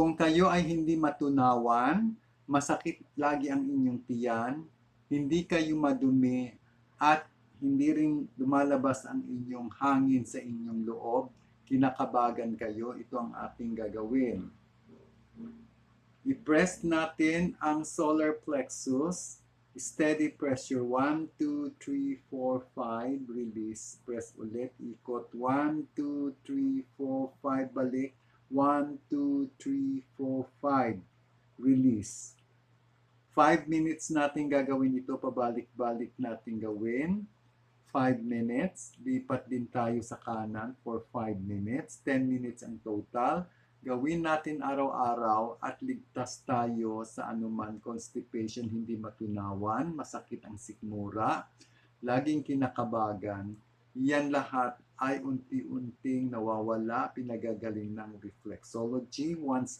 Kung kayo ay hindi matunawan, masakit lagi ang inyong tiyan, hindi kayo madumi, at hindi rin lumalabas ang inyong hangin sa inyong loob, kinakabagan kayo, ito ang ating gagawin. I-press natin ang solar plexus. Steady pressure. 1, 2, 3, 4, 5. Release. Press ulit. Ikot. 1, 2, 3, 4, 5. Balik. 1, 2, 3, 4, 5. Release. 5 minutes natin gagawin ito. Pabalik-balik natin gawin. 5 minutes. Lipat din tayo sa kanan for 5 minutes. 10 minutes ang total gawin natin araw-araw at ligtas tayo sa anuman constipation, hindi matunawan, masakit ang sikmura, laging kinakabagan. Yan lahat ay unti-unting nawawala, pinagagaling ng reflexology. Once